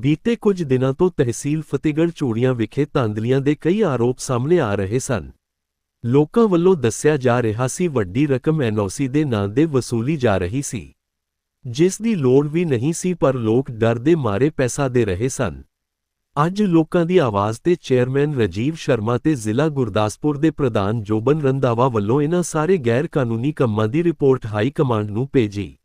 ਬੀਤੇ ਕੁਝ ਦਿਨਾਂ ਤੋਂ ਤਹਿਸੀਲ ਫਤਿਹਗੜ੍ਹ ਚੂੜੀਆਂ ਵਿਖੇ ਧਾਂਦਲੀਆਂ ਦੇ ਕਈ ਆਰੋਪ ਸਾਹਮਣੇ ਆ ਰਹੇ ਸਨ। ਲੋਕਾਂ ਵੱਲੋਂ ਦੱਸਿਆ ਜਾ ਰਿਹਾ ਸੀ ਵੱਡੀ ਰਕਮ ਐਨਓਸੀ ਦੇ ਨਾਂ ਦੇ ਵਸੂਲੀ ਜਾ ਰਹੀ ਸੀ। ਜਿਸ ਦੀ ਲੋੜ ਵੀ ਨਹੀਂ ਸੀ ਪਰ ਲੋਕ ਡਰ ਦੇ ਮਾਰੇ ਪੈਸਾ ਦੇ ਰਹੇ ਸਨ। ਅੱਜ ਲੋਕਾਂ ਦੀ ਆਵਾਜ਼ ਤੇ ਚੇਅਰਮੈਨ ਰਜੀਵ ਸ਼ਰਮਾ ਤੇ ਜ਼ਿਲ੍ਹਾ ਗੁਰਦਾਸਪੁਰ ਦੇ ਪ੍ਰਧਾਨ ਜੋਬਨ ਰੰਧਾਵਾ ਵੱਲੋਂ ਇਹਨਾਂ ਸਾਰੇ ਗੈਰ ਕਾਨੂੰਨੀ ਕੰਮਾਂ ਦੀ ਰਿਪੋਰਟ ਹਾਈ ਕਮਾਂਡ ਨੂੰ ਭੇਜੀ।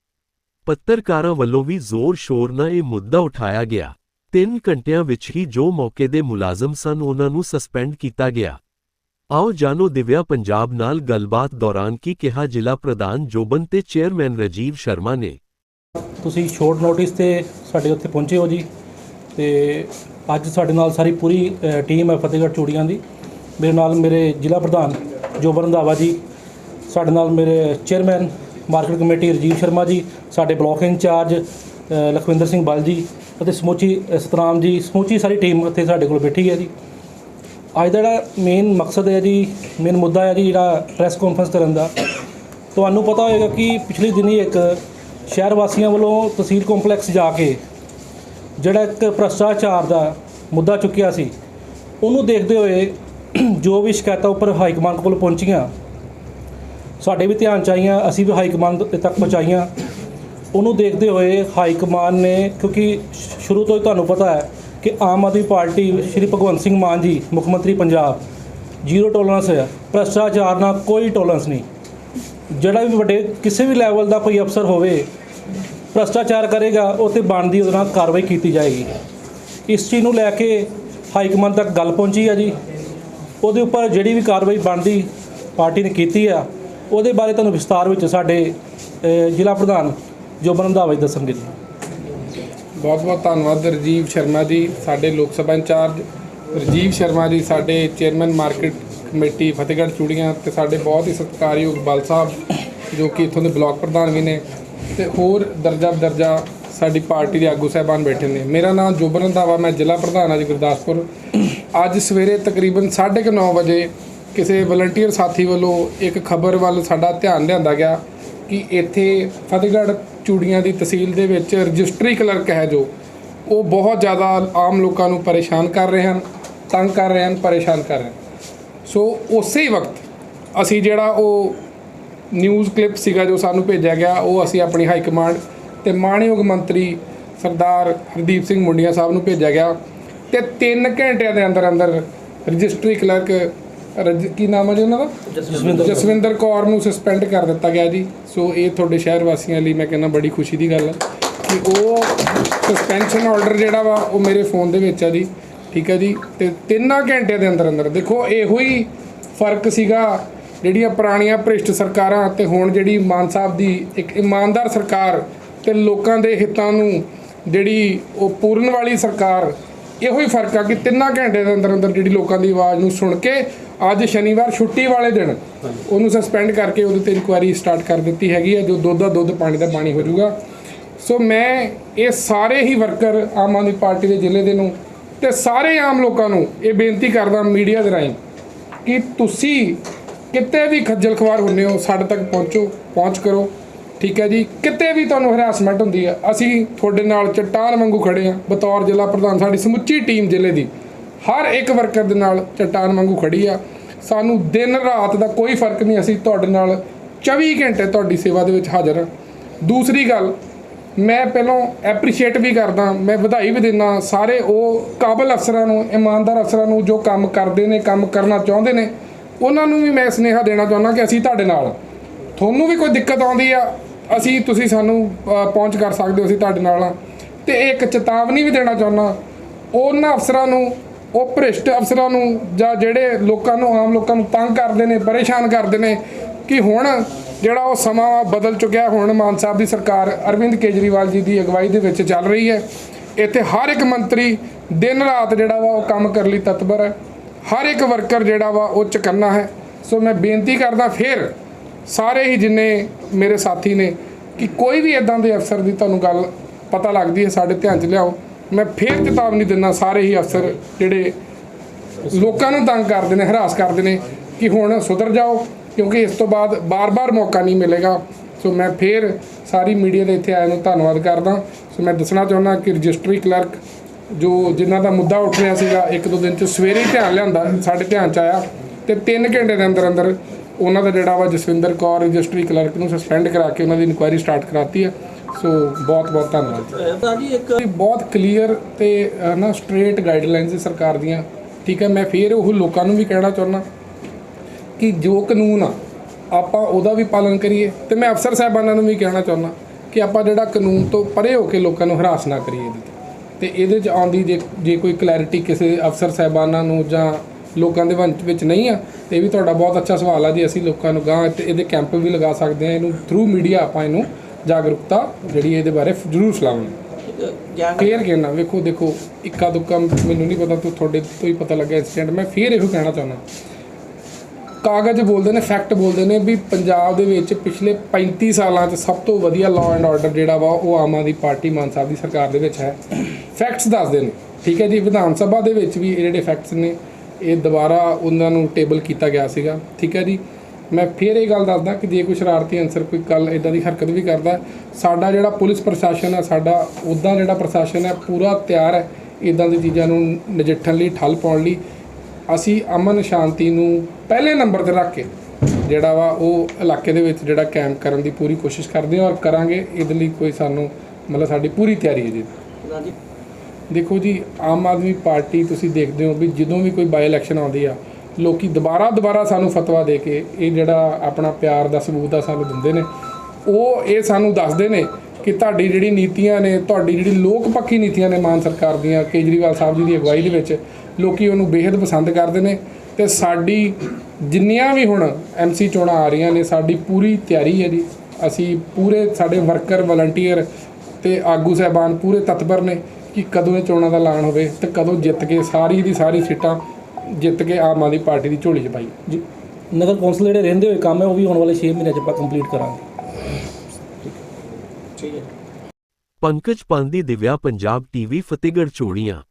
ਪੱਤਰਕਾਰਾਂ ਵੱਲੋਂ ਵੀ ਜ਼ੋਰ ਸ਼ੋਰ ਨਾਲ ਇਹ ਮੁੱਦਾ ਉਠਾਇਆ ਗਿਆ। ਤਿੰਨ ਘੰਟਿਆਂ ਵਿੱਚ ਹੀ ਜੋ ਮੌਕੇ ਦੇ ਮੁਲਾਜ਼ਮ ਸਨ ਉਹਨਾਂ ਨੂੰ ਸਸਪੈਂਡ ਕੀਤਾ ਗਿਆ। ਆਓ ਜਾਣੋ ਦਿਵਿਆ ਪੰਜਾਬ ਨਾਲ ਗੱਲਬਾਤ ਦੌਰਾਨ ਕੀ ਕਿਹਾ ਜ਼ਿਲ੍ਹਾ ਪ੍ਰਧਾਨ ਜੋਬਨ ਤੇ ਚੇਅਰਮੈਨ ਰਜੀਵ ਸ਼ਰਮਾ ਨੇ। ਤੁਸੀਂ ਸ਼ੋਰਟ ਨੋਟਿਸ ਤੇ ਸਾਡੇ ਉੱਥੇ ਪਹੁੰਚੇ ਹੋ ਜੀ ਤੇ ਅੱਜ ਸਾਡੇ ਨਾਲ ਸਾਰੀ ਪੂਰੀ ਟੀਮ ਹੈ ਫਤਿਹਗੜ੍ਹ ਚੂੜੀਆਂ ਦੀ। ਮੇਰੇ ਨਾਲ ਮੇਰੇ ਜ਼ਿਲ੍ਹਾ ਪ੍ਰਧਾਨ ਜੋਬਨ ਰੰਧਾਵਾ ਜੀ, ਸਾਡੇ ਨਾਲ ਮੇਰੇ chairman market committee Rajiv Sharma ji, ਸਾਡੇ ਬਲਾਕ ਇੰਚਾਰਜ ਲਖਵਿੰਦਰ ਸਿੰਘ ਬਲ ਜੀ ਅਤੇ ਸਮੁੱਚੀ ਅ, ਸਤਨਾਮ ਜੀ ਸਮੁੱਚੀ ਸਾਰੀ ਟੀਮ ਇੱਥੇ ਸਾਡੇ ਕੋਲ ਬੈਠੀ ਹੈ ਜੀ। ਅੱਜ ਦਾ ਜਿਹੜਾ ਮੇਨ ਮਕਸਦ ਹੈ ਜੀ ਮੇਨ ਮੁੱਦਾ ਹੈ ਜੀ ਜਿਹੜਾ ਪ੍ਰੈਸ ਕਾਨਫਰੰਸ ਕਰਨ ਦਾ। ਤੁਹਾਨੂੰ ਪਤਾ ਹੋਵੇਗਾ ਕਿ ਪਿਛਲੇ ਦਿਨੀ ਇੱਕ ਸ਼ਹਿਰ ਵਾਸੀਆਂ ਵੱਲੋਂ ਤਹਿਸੀਲ ਕੰਪਲੈਕਸ ਜਾ ਕੇ ਜਿਹੜਾ ਇੱਕ ਭ੍ਰਸ਼ਟਾਚਾਰ ਦਾ ਮੁੱਦਾ ਚੁੱਕਿਆ ਸੀ ਉਹਨੂੰ ਦੇਖਦੇ ਹੋਏ ਜੋ ਵੀ ਸ਼ਿਕਾਇਤਾਂ ਉੱਪਰ ਹਾਈ ਕਮਾਂਡ ਕੋਲ ਪਹੁੰਚੀਆਂ ਸਾਡੇ ਵੀ ਧਿਆਨ ਚ ਆਈਆਂ ਅਸੀਂ ਵੀ ਹਾਈ ਕਮਾਂਡ ਤੱਕ ਪਹੁੰਚਾਈਆਂ। ਉਹਨੂੰ ਦੇਖਦੇ ਹੋਏ ਹਾਈ ਕਮਾਨ ਨੇ, ਕਿਉਂਕਿ ਸ਼ੁਰੂ ਤੋਂ ਹੀ ਤੁਹਾਨੂੰ ਪਤਾ ਹੈ ਕਿ ਆਮ ਆਦਮੀ ਪਾਰਟੀ ਸ਼੍ਰੀ ਭਗਵੰਤ ਸਿੰਘ ਮਾਨ ਜੀ, ਮੁੱਖ ਮੰਤਰੀ ਪੰਜਾਬ, ਜ਼ੀਰੋ ਟੋਲਰੈਂਸ ਹੈ। ਭ੍ਰਸ਼ਟਾਚਾਰ ਨਾਲ ਕੋਈ ਟੋਲਰੈਂਸ ਨਹੀਂ। ਜਿਹੜਾ ਵੀ ਵੱਡੇ, ਕਿਸੇ ਵੀ ਲੈਵਲ ਦਾ ਕੋਈ ਅਫਸਰ ਹੋਵੇ, ਭ੍ਰਸ਼ਟਾਚਾਰ ਕਰੇਗਾ, ਉਹ ਤੇ ਬਣਦੀ, ਉਹਦੇ ਨਾਲ ਕਾਰਵਾਈ ਕੀਤੀ ਜਾਏਗੀ। ਇਸ ਚੀਜ਼ ਨੂੰ ਲੈ ਕੇ ਹਾਈ ਕਮਾਂਡ ਤੱਕ ਗੱਲ ਪਹੁੰਚੀ ਆ ਜੀ। ਉਹਦੇ ਉੱਪਰ ਜਿਹੜੀ ਵੀ ਕਾਰਵਾਈ ਬਣਦੀ, ਪਾਰਟੀ ਨੇ ਕੀਤੀ ਆ, ਉਹਦੇ ਬਾਰੇ ਤੁਹਾਨੂੰ ਵਿਸਤਾਰ ਵਿੱਚ ਸਾਡੇ ਜ਼ਿਲ੍ਹਾ ਪ੍ਰਧਾਨ ਜੋਬਨ ਰੰਧਾਵਾ ਜੀ ਦੱਸਣਗੇ ਜੀ। ਬਹੁਤ ਬਹੁਤ ਧੰਨਵਾਦ ਰਜੀਵ ਸ਼ਰਮਾ ਜੀ, ਸਾਡੇ ਲੋਕ ਸਭਾ ਇੰਚਾਰਜ। ਰਜੀਵ ਸ਼ਰਮਾ ਜੀ, ਸਾਡੇ chairman market committee Fatehgarh Churian ਤੇ ਸਾਡੇ ਬਹੁਤ ਹੀ ਸਤਿਕਾਰਯੋਗ ਬਲ ਸਾਹਿਬ, ਜੋ ਕਿ ਇੱਥੋਂ ਦੇ ਬਲਾਕ ਪ੍ਰਧਾਨ ਵੀ ਨੇ। ਤੇ ਹੋਰ ਦਰਜਾ ਦਰਜਾ ਸਾਡੀ ਪਾਰਟੀ ਦੇ ਆਗੂ ਸਾਹਿਬਾਨ ਬੈਠੇ ਨੇ। ਮੇਰਾ ਨਾਮ ਜੋਬਨ ਰੰਧਾਵਾ ਮੈਂ ਜ਼ਿਲ੍ਹਾ ਪ੍ਰਧਾਨ ਹਾਂ ਜੀ ਗੁਰਦਾਸਪੁਰ। ਅੱਜ ਸਵੇਰੇ ਤਕਰੀਬਨ 9:30 ਵਜੇ ਕਿਸੇ ਵਲੰਟੀਅਰ ਸਾਥੀ ਵੱਲੋਂ ਇੱਕ ਖਬਰ ਵੱਲ ਸਾਡਾ ਧਿਆਨ ਲਿਆਂਦਾ ਗਿਆ ਕਿ ਇੱਥੇ ਫਤਿਹਗੜ੍ਹ ਚੂੜੀਆਂ ਦੀ ਤਹਿਸੀਲ ਦੇ ਵਿੱਚ ਰਜਿਸਟਰੀ ਕਲਰਕ ਹੈ ਜੋ, ਉਹ ਬਹੁਤ ਜ਼ਿਆਦਾ ਆਮ ਲੋਕਾਂ ਨੂੰ ਪਰੇਸ਼ਾਨ ਕਰ ਰਹੇ ਹਨ, ਤੰਗ ਕਰ ਰਹੇ ਹਨ, ਪਰੇਸ਼ਾਨ ਕਰ ਰਹੇ ਹਨ। ਸੋ ਉਸੇ ਹੀ ਵਕਤ ਅਸੀਂ ਜਿਹੜਾ ਉਹ ਨਿਊਜ਼ ਕਲਿੱਪ ਸੀਗਾ ਜੋ ਸਾਨੂੰ ਭੇਜਿਆ ਗਿਆ, ਉਹ ਅਸੀਂ ਆਪਣੀ ਹਾਈ ਕਮਾਂਡ ਤੇ ਮਾਣਯੋਗ ਮੰਤਰੀ ਸਰਦਾਰ ਹਰਦੀਪ ਸਿੰਘ ਮੁੰਡੀਆਂ ਸਾਹਿਬ ਨੂੰ ਭੇਜਿਆ ਗਿਆ ਤੇ 3 ਘੰਟਿਆਂ ਦੇ ਅੰਦਰ ਅੰਦਰ ਰਜਿਸਟਰੀ ਕਲਰਕ ਰਜ- ਕੀ ਨਾਮ ਹੈ ਜੀ ਉਹਨਾਂ ਦਾ? ਜਸਵਿੰਦਰ ਕੌਰ। ਨੂੰ ਸਸਪੈਂਡ ਕਰ ਦਿੱਤਾ ਗਿਆ ਜੀ। ਸੋ ਇਹ ਤੁਹਾਡੇ ਸ਼ਹਿਰ ਵਾਸੀਆਂ ਲਈ ਮੈਂ ਕਹਿੰਦਾ ਬੜੀ ਖੁਸ਼ੀ ਦੀ ਗੱਲ ਹੈ ਕਿ ਉਹ ਸਸਪੈਂਸ਼ਨ ਆਰਡਰ ਜਿਹੜਾ ਵਾ ਉਹ ਮੇਰੇ ਫੋਨ ਦੇ ਵਿੱਚ ਆ ਜੀ। ਠੀਕ ਹੈ ਜੀ? ਤੇ ਤਿੰਨਾਂ ਘੰਟਿਆਂ ਦੇ ਅੰਦਰ ਅੰਦਰ। ਦੇਖੋ ਇਹੋ ਹੀ ਫ਼ਰਕ ਸੀਗਾ ਜਿਹੜੀਆਂ ਪੁਰਾਣੀਆਂ ਭ੍ਰਿਸ਼ਟ ਸਰਕਾਰਾਂ ਤੇ ਹੁਣ ਜਿਹੜੀ ਮਾਨ ਸਾਹਿਬ ਦੀ ਇੱਕ ਇਮਾਨਦਾਰ ਸਰਕਾਰ ਤੇ ਲੋਕਾਂ ਦੇ ਹਿੱਤਾਂ ਨੂੰ ਜਿਹੜੀ ਉਹ ਪੂਰਨ ਵਾਲੀ ਸਰਕਾਰ ਇਹੋ ਹੀ ਫ਼ਰਕ ਆ ਕਿ ਤਿੰਨਾਂ ਘੰਟੇ ਦੇ ਅੰਦਰ ਅੰਦਰ ਜਿਹੜੀ ਲੋਕਾਂ ਦੀ ਆਵਾਜ਼ ਨੂੰ ਸੁਣ ਕੇ ਅੱਜ ਸ਼ਨੀਵਾਰ ਛੁੱਟੀ ਵਾਲੇ ਦਿਨ ਉਹਨੂੰ ਸਸਪੈਂਡ ਕਰਕੇ ਉਹਦੇ ਤੇ ਇਨਕੁਆਇਰੀ ਸਟਾਰਟ ਕਰ ਦਿੱਤੀ ਹੈਗੀ ਹੈ, ਜੋ ਦੁੱਧ ਦਾ ਦੁੱਧ ਪਾਣੀ ਦਾ ਪਾਣੀ ਹੋ ਜਾਊਗਾ। ਸੋ ਮੈਂ ਇਹ ਸਾਰੇ ਹੀ ਵਰਕਰ ਆਮ ਆਦਮੀ ਪਾਰਟੀ ਦੇ ਜ਼ਿਲ੍ਹੇ ਦੇ ਨੂੰ ਤੇ ਸਾਰੇ ਆਮ ਲੋਕਾਂ ਨੂੰ ਇਹ ਬੇਨਤੀ ਕਰਦਾ ਮੀਡੀਆ ਦੇ ਰਾਹੀਂ ਕਿ ਤੁਸੀਂ ਕਿਤੇ ਵੀ ਖੱਜਲ ਖਵਾਰ ਹੁੰਨੇ ਹੋ, ਸਾਡੇ ਤੱਕ ਪਹੁੰਚੋ, ਪਹੁੰਚ ਕਰੋ, ਠੀਕ ਹੈ ਜੀ। ਕਿਤੇ ਵੀ ਤੁਹਾਨੂੰ ਹਰਾਸਮੈਂਟ ਹੁੰਦੀ ਹੈ, ਅਸੀਂ ਤੁਹਾਡੇ ਨਾਲ ਚਟਾਨ ਵਾਂਗੂ ਖੜੇ ਆ ਬਤੌਰ ਜ਼ਿਲ੍ਹਾ ਪ੍ਰਧਾਨ ਸਾਡੀ ਸਮੁੱਚੀ ਟੀਮ ਜ਼ਿਲ੍ਹੇ ਦੀ ਹਰ ਇੱਕ ਵਰਕਰ ਦੇ ਨਾਲ ਚਟਾਨ ਵਾਂਗੂ ਖੜੀ ਆ। ਸਾਨੂੰ ਦਿਨ ਰਾਤ ਦਾ ਕੋਈ ਫ਼ਰਕ ਨਹੀਂ, ਅਸੀਂ ਤੁਹਾਡੇ ਨਾਲ 24 ਘੰਟੇ ਤੁਹਾਡੀ ਸੇਵਾ ਦੇ ਵਿੱਚ ਹਾਜ਼ਰ ਹਾਂ। ਦੂਸਰੀ ਗੱਲ, ਮੈਂ ਪਹਿਲਾਂ ਐਪਰੀਸ਼ੀਏਟ ਵੀ ਕਰਦਾ, ਮੈਂ ਵਧਾਈ ਵੀ ਦਿੰਦਾ, ਸਾਰੇ ਉਹ ਕਾਬਲ ਅਫਸਰਾਂ ਨੂੰ, ਇਮਾਨਦਾਰ ਅਫਸਰਾਂ ਨੂੰ ਜੋ ਕੰਮ ਕਰਦੇ ਨੇ, ਕੰਮ ਕਰਨਾ ਚਾਹੁੰਦੇ ਨੇ, ਉਹਨਾਂ ਨੂੰ ਵੀ ਮੈਂ ਸੁਨੇਹਾ ਦੇਣਾ ਚਾਹੁੰਦਾ ਕਿ ਅਸੀਂ ਤੁਹਾਡੇ ਨਾਲ ਤੁਹਾਨੂੰ ਵੀ ਕੋਈ ਦਿੱਕਤ ਆਉਂਦੀ ਆ, ਅਸੀਂ, ਤੁਸੀਂ ਸਾਨੂੰ ਪਹੁੰਚ ਕਰ ਸਕਦੇ ਹੋ, ਅਸੀਂ ਤੁਹਾਡੇ ਨਾਲ ਆ ਤੇ ਇੱਕ ਚੇਤਾਵਨੀ ਵੀ ਦੇਣਾ ਚਾਹੁੰਦਾ, ਉਹਨਾਂ ਅਫਸਰਾਂ ਨੂੰ ਉਹ ਭ੍ਰਿਸ਼ਟ ਅਫਸਰਾਂ ਨੂੰ ਜਾਂ ਜਿਹੜੇ ਲੋਕਾਂ ਨੂੰ, ਆਮ ਲੋਕਾਂ ਨੂੰ ਤੰਗ ਕਰਦੇ ਨੇ, ਪਰੇਸ਼ਾਨ ਕਰਦੇ ਨੇ ਕਿ ਹੁਣ ਜਿਹੜਾ ਉਹ ਸਮਾਂ ਬਦਲ ਚੁੱਕਿਆ ਹੁਣ ਮਾਨ ਸਾਹਿਬ ਦੀ ਸਰਕਾਰ ਅਰਵਿੰਦ ਕੇਜਰੀਵਾਲ ਜੀ ਦੀ ਅਗਵਾਈ ਦੇ ਵਿੱਚ ਚੱਲ ਰਹੀ ਹੈ। ਇੱਥੇ ਹਰ ਇੱਕ ਮੰਤਰੀ ਦਿਨ ਰਾਤ ਜਿਹੜਾ ਵਾ ਉਹ ਕੰਮ ਕਰਨ ਲਈ ਤਤਪਰ ਹੈ। ਹਰ ਇੱਕ ਵਰਕਰ ਜਿਹੜਾ ਵਾ ਉਹ ਚਕੰਨਾ ਹੈ। ਸੋ ਮੈਂ ਬੇਨਤੀ ਕਰਦਾ ਫਿਰ ਸਾਰੇ ਹੀ ਜਿੰਨੇ ਮੇਰੇ ਸਾਥੀ ਨੇ ਕਿ ਕੋਈ ਵੀ ਇਦਾਂ ਦੇ ਅਫਸਰ ਦੀ ਤੁਹਾਨੂੰ ਗੱਲ ਪਤਾ ਲੱਗਦੀ ਹੈ, ਸਾਡੇ ਧਿਆਨ 'ਚ ਲਿਆਓ। ਮੈਂ ਫੇਰ ਚੇਤਾਵਨੀ ਦਿੰਦਾ, ਸਾਰੇ ਹੀ ਅਫਸਰ ਜਿਹੜੇ ਲੋਕਾਂ ਨੂੰ ਤੰਗ ਕਰਦੇ ਨੇ, ਹਰਾਸ ਕਰਦੇ ਨੇ ਕਿ ਹੁਣ ਸੁਧਰ ਜਾਓ, ਕਿਉਂਕਿ ਇਸ ਤੋਂ ਬਾਅਦ ਬਾਰ-ਬਾਰ ਮੌਕਾ ਨਹੀਂ ਮਿਲੇਗਾ। ਸੋ ਮੈਂ ਫੇਰ ਸਾਰੀ ਮੀਡੀਆ ਦੇ ਇੱਥੇ ਆਏ ਨੂੰ ਧੰਨਵਾਦ ਕਰਦਾ। ਸੋ ਮੈਂ ਦੱਸਣਾ ਚਾਹੁੰਦਾ ਕਿ ਰਜਿਸਟਰੀ ਕਲਰਕ ਜੋ ਜਿਨ੍ਹਾਂ ਦਾ ਮੁੱਦਾ ਉੱਠ ਰਿਹਾ ਸੀਗਾ, ਇੱਕ ਦੋ ਦਿਨ ਚ ਸਵੇਰੇ ਹੀ ਧਿਆਨ ਲਿਆਂਦਾ, ਸਾਡੇ ਧਿਆਨ ਚ ਆਇਆ ਤੇ 3 ਘੰਟੇ ਦੇ ਅੰਦਰ ਅੰਦਰ ਉਹਨਾਂ ਦਾ ਜਿਹੜਾ ਵਾ ਜਸਵਿੰਦਰ ਕੌਰ ਰਜਿਸਟਰੀ ਕਲਰਕ ਨੂੰ ਸਸਪੈਂਡ ਕਰਾ ਕੇ ਉਹਨਾਂ ਦੀ ਇਨਕੁਆਇਰੀ ਸਟਾਰਟ ਕਰਾਤੀ ਹੈ। ਸੋ ਬਹੁਤ ਬਹੁਤ ਧੰਨਵਾਦ। ਤਾਂ ਜੀ ਇੱਕ ਬਹੁਤ ਕਲੀਅਰ ਤੇ ਨਾ ਸਟ੍ਰੇਟ ਗਾਈਡਲਾਈਨਸ ਹੈ ਸਰਕਾਰ ਦੀਆਂ। ਠੀਕ ਹੈ ਮੈਂ ਫੇਰ ਉਹ ਲੋਕਾਂ ਨੂੰ ਵੀ ਕਹਿਣਾ ਚਾਹੁੰਦਾ ਕਿ ਜੋ ਕਾਨੂੰਨ ਆ ਆਪਾਂ ਉਹਦਾ ਵੀ ਪਾਲਣ ਕਰੀਏ। ਤੇ ਮੈਂ ਅਫਸਰ ਸਾਹਿਬਾਨਾਂ ਨੂੰ ਵੀ ਕਹਿਣਾ ਚਾਹੁੰਦਾ ਕਿ ਆਪਾਂ ਜਿਹੜਾ ਕਾਨੂੰਨ ਤੋਂ ਪਰੇ ਹੋ ਕੇ ਲੋਕਾਂ ਨੂੰ ਹਰਾਸ ਨਾ ਕਰੀਏ ਇਹਦੇ ਤੇ। ਇਹਦੇ 'ਚ ਆਉਂਦੀ ਜੇ ਜੇ ਕੋਈ ਕਲੈਰਿਟੀ ਕਿਸੇ ਅਫਸਰ ਸਾਹਿਬਾਨਾਂ ਨੂੰ ਜਾਂ ਲੋਕਾਂ ਦੇ ਵੰਚ ਵਿੱਚ ਨਹੀਂ ਆ ਤੇ ਇਹ ਵੀ ਤੁਹਾਡਾ ਬਹੁਤ ਅੱਛਾ ਸਵਾਲ ਆ ਜੀ। ਅਸੀਂ ਲੋਕਾਂ ਨੂੰ ਗਾਂ ਇਹਦੇ ਕੈਂਪ ਵੀ ਲਗਾ ਸਕਦੇ ਆ ਇਹਨੂੰ ਥਰੂ ਮੀਡੀਆ ਆਪਾਂ ਇਹਨੂੰ ਜਾਗਰੂਕਤਾ ਜਿਹੜੀ ਇਹਦੇ ਬਾਰੇ ਜ਼ਰੂਰ ਗਿਆਨ ਫੇਰ ਕਹਿਣਾ ਵੇਖੋ ਦੇਖੋ ਇੱਕਾ ਦੁੱਕਾ ਮੈਨੂੰ ਨਹੀਂ ਪਤਾ ਤੂੰ ਤੁਹਾਡੇ ਤੋਂ ਹੀ ਪਤਾ ਲੱਗਾ ਇਨਸੀਡੈਂਟ ਮੈਂ ਫੇਰ ਇਹੋ ਕਹਿਣਾ ਚਾਹੁੰਦਾ। ਕਾਗਜ਼ ਬੋਲਦੇ ਨੇ ਫੈਕਟ ਬੋਲਦੇ ਨੇ ਵੀ ਪੰਜਾਬ ਦੇ ਵਿੱਚ ਪਿਛਲੇ 35 ਸਾਲਾਂ 'ਚ ਸਭ ਤੋਂ ਵਧੀਆ ਲਾਅ ਐਂਡ ਆਰਡਰ ਜਿਹੜਾ ਵਾ ਉਹ ਆਮ ਆਦਮੀ ਪਾਰਟੀ ਮਾਨ ਸਾਹਿਬ ਦੀ ਸਰਕਾਰ ਦੇ ਵਿੱਚ ਹੈ। ਫੈਕਟਸ ਦੱਸਦੇ ਨੇ ਠੀਕ ਹੈ ਜੀ? ਵਿਧਾਨ ਸਭਾ ਦੇ ਵਿੱਚ ਵੀ ਇਹ ਜਿਹੜੇ ਫੈਕਟਸ ਨੇ ਇਹ ਦੁਬਾਰਾ ਉਹਨਾਂ ਨੂੰ ਟੇਬਲ ਕੀਤਾ ਗਿਆ ਸੀਗਾ ਠੀਕ ਹੈ ਜੀ? ਮੈਂ ਫੇਰ ਇਹ ਗੱਲ ਦੱਸਦਾ ਕਿ ਜੇ ਕੋਈ ਸ਼ਰਾਰਤੀ ਅਨਸਰ ਕੋਈ ਕੱਲ ਇਦਾਂ ਦੀ ਹਰਕਤ ਵੀ ਕਰਦਾ ਸਾਡਾ ਜਿਹੜਾ ਪੁਲਿਸ ਪ੍ਰਸ਼ਾਸਨ ਹੈ ਸਾਡਾ ਉੱਦਾਂ ਜਿਹੜਾ ਪ੍ਰਸ਼ਾਸਨ ਹੈ ਪੂਰਾ ਤਿਆਰ ਹੈ ਇਦਾਂ ਦੀ ਚੀਜ਼ਾਂ ਨੂੰ ਨਜਿੱਠਣ ਲਈ ਠੱਲ ਪਾਉਣ ਲਈ। ਅਸੀਂ ਅਮਨ ਸ਼ਾਂਤੀ ਨੂੰ ਪਹਿਲੇ ਨੰਬਰ ਤੇ ਰੱਖ ਕੇ ਜਿਹੜਾ ਵਾ ਉਹ ਇਲਾਕੇ ਦੇ ਵਿੱਚ ਜਿਹੜਾ ਕੈਂਪ ਕਰਨ ਦੀ ਪੂਰੀ ਕੋਸ਼ਿਸ਼ ਕਰਦੇ ਹਾਂ ਔਰ ਕਰਾਂਗੇ। ਇਹਦੇ ਲਈ ਕੋਈ ਸਾਨੂੰ ਮਤਲਬ ਸਾਡੀ ਪੂਰੀ ਤਿਆਰੀ ਹੈ ਜੀ। ਦੇਖੋ ਜੀ ਆਮ ਆਦਮੀ ਪਾਰਟੀ ਤੁਸੀਂ ਦੇਖਦੇ ਹੋ ਵੀ ਜਦੋਂ ਵੀ ਕੋਈ ਬਾਈ ਇਲੈਕਸ਼ਨ ਆਉਂਦੀ ਆ ਲੋਕੀ ਦੁਬਾਰਾ ਦੁਬਾਰਾ ਸਾਨੂੰ ਫਤਵਾ ਦੇ ਕੇ ਇਹ ਜਿਹੜਾ ਆਪਣਾ ਪਿਆਰ ਦਾ ਸਬੂਤ ਆ ਸਾਨੂੰ ਦਿੰਦੇ ਨੇ। ਉਹ ਇਹ ਸਾਨੂੰ ਦੱਸਦੇ ਨੇ ਕਿ ਤੁਹਾਡੀ ਜਿਹੜੀ ਨੀਤੀਆਂ ਨੇ, ਤੁਹਾਡੀ ਜਿਹੜੀ ਲੋਕ ਪੱਖੀ ਨੀਤੀਆਂ ਨੇ ਮਾਨ ਸਰਕਾਰ ਦੀਆਂ, ਕੇਜਰੀਵਾਲ ਸਾਹਿਬ ਜੀ ਦੀ ਅਗਵਾਈ ਦੇ ਵਿੱਚ, ਲੋਕੀ ਉਹਨੂੰ ਬੇहद ਪਸੰਦ ਕਰਦੇ ਨੇ ਤੇ ਸਾਡੀ ਜਿੰਨੀਆਂ ਵੀ ਹੁਣ ਐਮਸੀ ਚੋਣਾਂ ਆ ਰਹੀਆਂ ਨੇ, ਸਾਡੀ ਪੂਰੀ ਤਿਆਰੀ ਹੈ ਜੀ। ਅਸੀਂ ਪੂਰੇ ਸਾਡੇ ਵਰਕਰ, ਵਲੰਟੀਅਰ ਤੇ ਆਗੂ ਸਹਿਬਾਨ ਪੂਰੇ ਤਤਪਰ ਨੇ ਕਿ ਕਦੋਂ ਇਹ ਚੋਣਾਂ ਦਾ ਐਲਾਨ ਹੋਵੇ ਤੇ ਕਦੋਂ ਜਿੱਤ ਕੇ ਸਾਰੀ ਦੀ ਸਾਰੀ ਸੀਟਾਂ ਜਿੱਤ ਕੇ ਆਮ ਆਦਮੀ ਪਾਰਟੀ ਦੀ ਝੋਲੀ 'ਚ ਪਾਈ। ਜੀ। ਨਗਰ ਕੌਂਸਲ ਜਿਹੜੇ ਰਹਿੰਦੇ ਹੋਏ ਕੰਮ ਹੈ ਉਹ ਵੀ ਆਉਣ ਵਾਲੇ 6 ਮਹੀਨਿਆਂ 'ਚ ਆਪਾਂ ਕੰਪਲੀਟ ਕਰਾਂਗੇ। ਠੀਕ ਹੈ। ਪੰਕਜ ਪਾਂਦੀ ਦਿਵਿਆ ਪੰਜਾਬ ਟੀਵੀ ਫਤਿਹਗੜ੍ਹ ਚੂੜੀਆਂ।